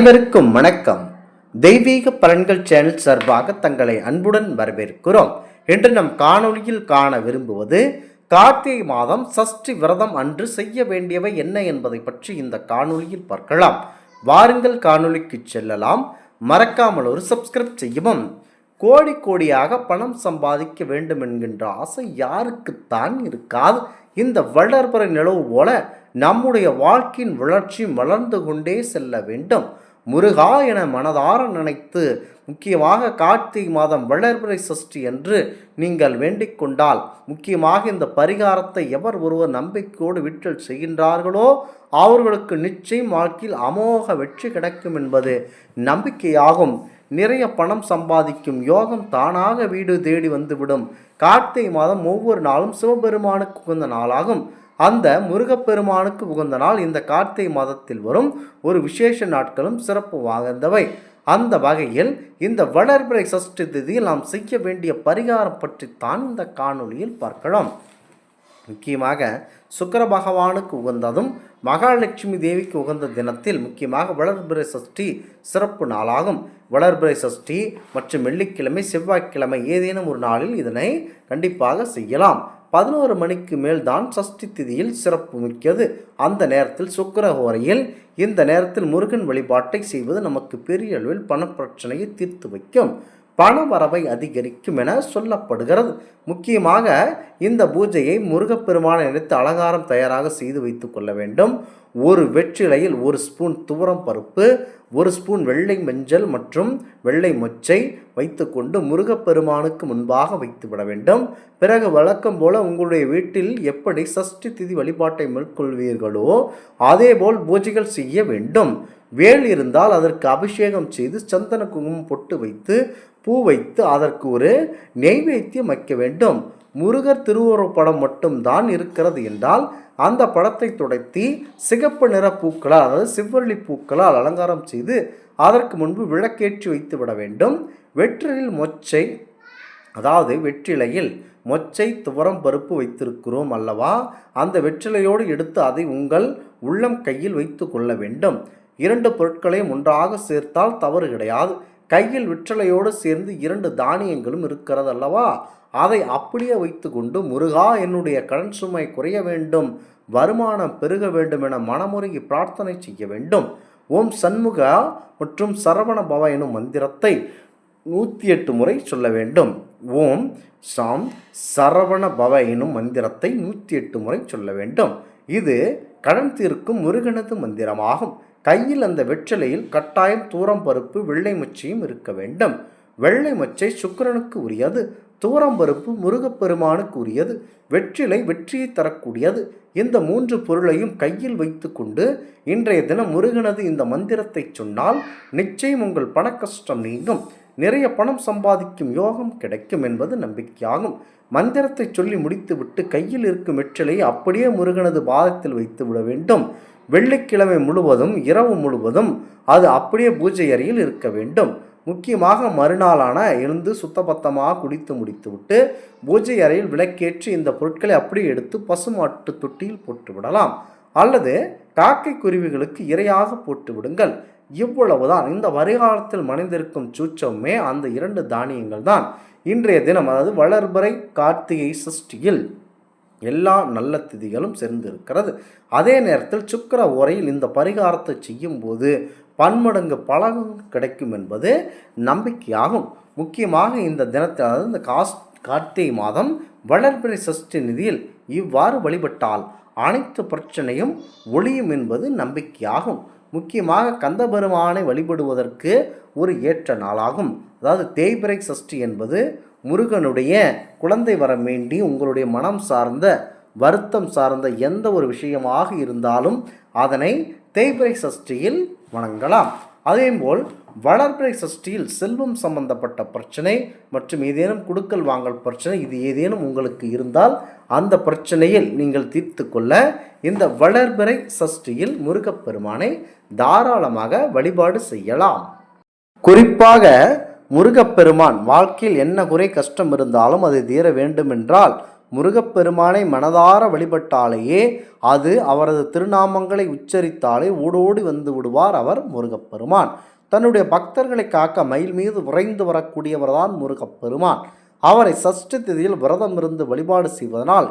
அனைவருக்கும் வணக்கம். தெய்வீக பலன்கள் சேனல் சார்பாக தங்களை அன்புடன் வரவேற்கிறோம். இன்று நம் காணொளியில் காண விரும்புவது கார்த்திகை மாதம் சஷ்டி விரதம் அன்று செய்ய வேண்டியவை என்ன என்பதை பற்றி இந்த காணொளியில் பார்க்கலாம். வாருங்கள் காணொளிக்கு செல்லலாம். மறக்காமல் ஒரு சப்ஸ்கிரைப் செய்யவும். கோடி கோடியாக பணம் சம்பாதிக்க வேண்டும் என்கின்ற ஆசை யாருக்குத்தான் இருக்காது. இந்த வளர்பறை நிலவு போல நம்முடைய வாழ்க்கையின் வளர்ச்சியும் வளர்ந்து கொண்டே செல்ல வேண்டும். முருகா என மனதார நினைத்து முக்கியமாக கார்த்திகை மாதம் வளர்பிறை சஷ்டி என்று நீங்கள் வேண்டிக் கொண்டால் முக்கியமாக இந்த பரிகாரத்தை எவர் ஒருவர் நம்பிக்கையோடு விட்டல் செய்கின்றார்களோ அவர்களுக்கு நிச்சயம் வாழ்க்கையில் அமோக வெற்றி கிடைக்கும் என்பது நம்பிக்கையாகும். நிறைய பணம் சம்பாதிக்கும். யோகம் தானாக வீடு தேடி வந்துவிடும். கார்த்திகை மாதம் ஒவ்வொரு நாளும் சிவபெருமானுக்கு உகந்த நாளாகும். அந்த முருகப்பெருமானுக்கு உகந்த நாள் இந்த கார்த்திகை மாதத்தில் வரும். ஒரு விசேஷ நாட்களும் சிறப்பு வாய்ந்தவை. அந்த வகையில் இந்த வளர்பிறை சஷ்டி திதியில் நாம் செய்ய வேண்டிய பரிகாரம் பற்றித்தான் இந்த காணொளியில் பார்க்கலாம். முக்கியமாக சுக்கர பகவானுக்கு உகந்ததும் மகாலட்சுமி தேவிக்கு உகந்த தினத்தில் முக்கியமாக வளர்பிறை சஷ்டி சிறப்பு நாளாகும். வளர்பிறை சஷ்டி மற்றும் வெள்ளிக்கிழமை செவ்வாய்க்கிழமை ஏதேனும் ஒரு நாளில் இதனை கண்டிப்பாக செய்யலாம். பதினோரு மணிக்கு மேல் தான் சஷ்டி திதியில் சிறப்பு மிக்கது. அந்த நேரத்தில் சுக்கிர ஹோரையில் இந்த நேரத்தில் முருகன் வழிபாட்டை செய்வது நமக்கு பெரிய அளவில் பணப்பிரச்சனையை தீர்த்து வைக்கும். பண வரவை அதிகரிக்கும் என சொல்லப்படுகிறது. முக்கியமாக இந்த பூஜையை முருகப்பெருமானை நினைத்து அலங்காரம் தயாராக செய்து வைத்து கொள்ள வேண்டும். ஒரு வெற்றிலையில் ஒரு ஸ்பூன் துவரம் பருப்பு ஒரு ஸ்பூன் வெள்ளை மஞ்சள் மற்றும் வெள்ளை மொச்சை வைத்துக்கொண்டு முருகப்பெருமானுக்கு முன்பாக வைத்துவிட வேண்டும். பிறகு வழக்கம் போல உங்களுடைய வீட்டில் எப்படி சஷ்டி திதி வழிபாட்டை மேற்கொள்வீர்களோ அதேபோல் பூஜைகள் செய்ய வேண்டும். வேல் இருந்தால் அதற்கு அபிஷேகம் செய்து சந்தன குங்குமம் பொட்டு வைத்து பூ வைத்து அதற்கு ஒரு நெய்வேத்தியம் வைக்க வேண்டும். முருகர் திருவுருவப் படம் மட்டும்தான் இருக்கிறது என்றால் அந்த படத்தை துடைத்தி சிகப்பு நிற பூக்களால் அதாவது சிவ்வள்ளி பூக்களால் அலங்காரம் செய்து அதற்கு முன்பு விளக்கேற்றி வைத்து விட வேண்டும். வெற்றிலில் மொச்சை அதாவது வெற்றிலையில் மொச்சை துவரம் பருப்பு வைத்திருக்கிறோம் அல்லவா? அந்த வெற்றிலையோடு எடுத்து அதை உங்கள் உள்ளம் கையில் வைத்து கொள்ள வேண்டும். இரண்டு பொருட்களையும் ஒன்றாக சேர்த்தால் தவறு கிடையாது. கையில் விற்றலையோடு சேர்ந்து இரண்டு தானியங்களும் இருக்கிறது அல்லவா அதை அப்படியே வைத்துக்கொண்டு முருகா என்னுடைய கடன் சுமை குறைய வேண்டும் வருமானம் பெருக வேண்டும் என மனமுருகி பிரார்த்தனை செய்ய வேண்டும். ஓம் சண்முகா மற்றும் சரவண பவ எனும் மந்திரத்தை நூற்றி எட்டு முறை சொல்ல வேண்டும். ஓம் சாம் சரவண பவ எனும் மந்திரத்தை நூற்றி எட்டு முறை சொல்ல வேண்டும். இது கடன் தீர்க்கும் முருகனது மந்திரமாகும். கையில் அந்த வெற்றிலையில் கட்டாயம் தூரம் பருப்பு வெள்ளை மொச்சையும் இருக்க வேண்டும். வெள்ளை மொச்சை சுக்கிரனுக்கு உரியது. தூரம் பருப்பு முருகப்பெருமானுக்கு உரியது. வெற்றிலை வெற்றியை தரக்கூடியது. இந்த மூன்று பொருளையும் கையில் வைத்துக்கொண்டு இன்றைய தினம் முருகனது இந்த மந்திரத்தை சொன்னால் நிச்சயம் உங்கள் பண கஷ்டம் நீங்கும். நிறைய பணம் சம்பாதிக்கும் யோகம் கிடைக்கும் என்பது நம்பிக்கையாகும். மந்திரத்தை சொல்லி முடித்துவிட்டு கையில் இருக்கும் வெற்றிலையை அப்படியே முருகனது பாதத்தில் வைத்து விட வேண்டும். வெள்ளிக்கிழமை முழுவதும் இரவு முழுவதும் அது அப்படியே பூஜை அறையில் இருக்க வேண்டும். முக்கியமாக மறுநாளான எழுந்து சுத்தபத்தமாக குடித்து முடித்துவிட்டு பூஜை அறையில் விளக்கேற்றி இந்த பொருட்களை அப்படியே எடுத்து பசுமாட்டு தொட்டியில் போட்டு விடலாம். அல்லது காக்கை குருவிகளுக்கு இரையாக போட்டு விடுங்கள். இவ்வளவுதான். இந்த வருகாலத்தில் மறைந்திருக்கும் சூச்சமே அந்த இரண்டு தானியங்கள் தான். இன்றைய தினம் அதாவது வளர்பறை கார்த்திகை சஷ்டியில் எல்லா நல்ல திதிகளும் சேர்ந்திருக்கிறது. அதே நேரத்தில் சுக்கர உரையில் இந்த பரிகாரத்தை செய்யும்போது பன்மடங்கு பலன் கிடைக்கும் என்பது நம்பிக்கையாகும். முக்கியமாக இந்த தினத்தில் அதாவது இந்த காஸ் கார்த்திகை மாதம் வளர்பிறை சஷ்டி நிதியில் இவ்வாறு வழிபட்டால் அனைத்து பிரச்சனையும் ஒளியும் என்பது நம்பிக்கையாகும். முக்கியமாக கந்தபெருமானை வழிபடுவதற்கு ஒரு ஏற்ற நாளாகும். அதாவது தேய்பிறை சஷ்டி என்பது முருகனுடைய குழந்தை வர வேண்டி உங்களுடைய மனம் சார்ந்த வருத்தம் சார்ந்த எந்த ஒரு விஷயமாக இருந்தாலும் அதனை தேய்பிரை சஷ்டியில் வணங்கலாம். அதேபோல் வளர்பிறை சஷ்டியில் செல்வம் சம்பந்தப்பட்ட பிரச்சனை மற்றும் ஏதேனும் கொடுக்கல் வாங்கல் பிரச்சனை இது ஏதேனும் உங்களுக்கு இருந்தால் அந்த பிரச்சனையில் நீங்கள் தீர்த்து கொள்ள இந்த வளர்பிறை சஷ்டியில் முருகப்பெருமானை தாராளமாக வழிபாடு செய்யலாம். குறிப்பாக முருகப்பெருமான் வாழ்க்கையில் என்ன குறை கஷ்டம் இருந்தாலும் அதை தீர வேண்டுமென்றால் முருகப்பெருமானை மனதார வழிபட்டாலேயே அது அவரது திருநாமங்களை உச்சரித்தாலே ஓடோடி வந்து விடுவார் அவர் முருகப்பெருமான். தன்னுடைய பக்தர்களை காக்க மயில் மீது விரைந்து வரக்கூடியவர்தான் முருகப்பெருமான். அவரை சஷ்டி திதியில் விரதம் இருந்து வழிபாடு செய்வதனால்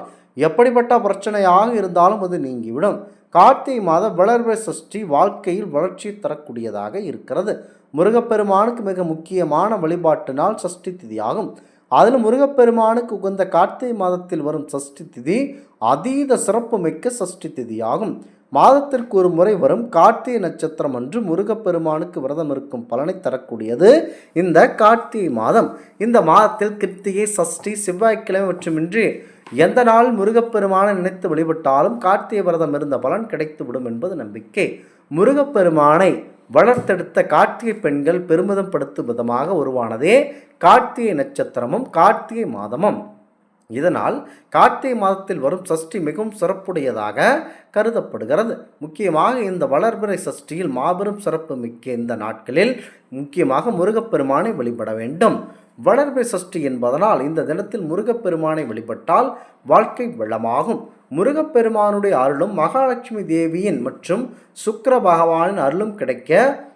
எப்படிப்பட்ட பிரச்சனையாக இருந்தாலும் அது நீங்கிவிடும். கார்த்திகை மாத வளர்வை சஷ்டி வாழ்க்கையில் வளர்ச்சி தரக்கூடியதாக இருக்கிறது. முருகப்பெருமானுக்கு மிக முக்கியமான வழிபாட்டு நாள் சஷ்டி திதியாகும். அதில் முருகப்பெருமானுக்கு உகந்த கார்த்திகை மாதத்தில் வரும் சஷ்டி திதி அதீத சிறப்பு மிக்க சஷ்டி திதியாகும். மாதத்திற்கு ஒரு முறை வரும் கார்த்திகை நட்சத்திரம் அன்று முருகப்பெருமானுக்கு விரதம் இருக்கும் பலனை தரக்கூடியது இந்த கார்த்திகை மாதம். இந்த மாதத்தில் கிருத்திகை சஷ்டி செவ்வாய்க்கிழமை மற்றுமின்றி எந்த நாள் முருகப்பெருமானை நினைத்து வழிபட்டாலும் கார்த்திகை விரதம் இருந்த பலன் கிடைத்துவிடும் என்பது நம்பிக்கை. முருகப்பெருமானை வளர்த்தெடுத்த கார்த்திகை பெண்கள் பெருமிதம் படுத்தும் விதமாக உருவானதே கார்த்திகை நட்சத்திரமும் கார்த்திகை மாதமும். இதனால் கார்த்திகை மாதத்தில் வரும் சஷ்டி மிகவும் சிறப்புடையதாக கருதப்படுகிறது. முக்கியமாக இந்த வளர்பிறை சஷ்டியில் மாபெரும் சிறப்பு மிக்க இந்த நாட்களில் முக்கியமாக முருகப்பெருமானை வழிபட வேண்டும். வளர்பிறை சஷ்டி என்பதனால் இந்த தினத்தில் முருகப்பெருமானை வழிபட்டால் வாழ்க்கை வளமாகும். முருகப்பெருமானுடைய அருளும் மகாலட்சுமி தேவியின் மற்றும் சுக்கர பகவானின் அருளும் கிடைக்க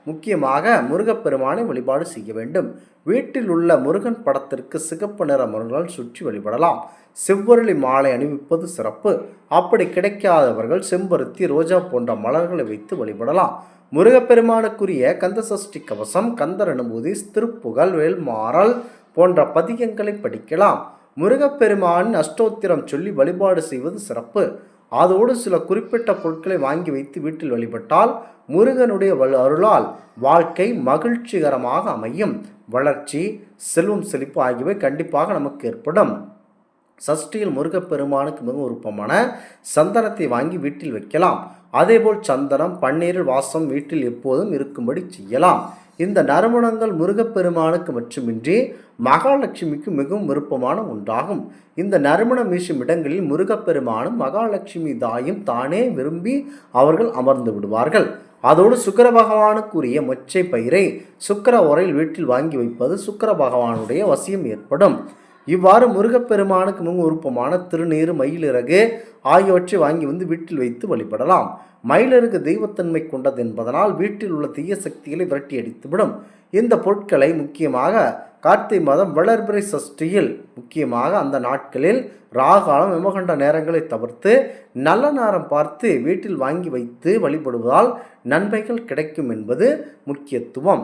முக்கியமாக முருகப்பெருமானை வழிபாடு செய்ய வேண்டும். வீட்டில் உள்ள முருகன் படத்திற்கு சிகப்பு நிற மலர்களால் சுற்றி வழிபடலாம். செவ்வரளி மாலை அணிவிப்பது சிறப்பு. அப்படி கிடைக்காதவர்கள் செம்பருத்தி ரோஜா போன்ற மலர்களை வைத்து வழிபடலாம். முருகப்பெருமானுக்குரிய கந்த சஷ்டி கவசம் கந்தர் அனுபூதி திருப்புகழ் வேல்மாறல் போன்ற பதிகங்களை படிக்கலாம். முருகப்பெருமானின் அஷ்டோத்திரம் சொல்லி வழிபாடு செய்வது சிறப்பு. அதோடு சில குறிப்பிட்ட பொருட்களை வாங்கி வைத்து வீட்டில் வழிபட்டால் முருகனுடைய அருளால் வாழ்க்கை மகிழ்ச்சிகரமாக அமையும். வளர்ச்சி செல்வம் செழிப்பு ஆகியவை கண்டிப்பாக நமக்கு ஏற்படும். சஷ்டியில் முருகப்பெருமானுக்கு மிக விருப்பமான சந்தனத்தை வாங்கி வீட்டில் வைக்கலாம். அதேபோல் சந்தனம் பன்னீரில் வாசம் வீட்டில் எப்போதும் இருக்கும்படி செய்யலாம். இந்த நறுமணங்கள் முருகப்பெருமானுக்கு மட்டுமின்றி மகாலட்சுமிக்கு மிகவும் விருப்பமான ஒன்றாகும். இந்த நறுமணம் வீசும் இடங்களில் முருகப்பெருமானும் மகாலட்சுமி தாயும் தானே விரும்பி அவர்கள் அமர்ந்து விடுவார்கள். அதோடு சுக்கர பகவானுக்குரிய மொச்சை பயிரை சுக்கர உரையில் வீட்டில் வாங்கி வைப்பது சுக்கர பகவானுடைய வசியம் ஏற்படும். இவ்வாறு முருகப்பெருமானுக்கு முன் உருப்பமான திருநீர் மயிலிறகு ஆகியவற்றை வாங்கி வந்து வீட்டில் வைத்து வழிபடலாம். மயிலிறகு தெய்வத்தன்மை கொண்டது என்பதனால் வீட்டில் உள்ள தீய சக்திகளை விரட்டி அடித்துவிடும். இந்த பொருட்களை முக்கியமாக கார்த்திகை மாதம் வளர்பிறை சஷ்டியில் முக்கியமாக அந்த நாட்களில் ராகாலம் விமகண்ட நேரங்களை தவிர்த்து நல்ல நேரம் பார்த்து வீட்டில் வாங்கி வைத்து வழிபடுவதால் நன்மைகள் கிடைக்கும் என்பது முக்கியத்துவம்.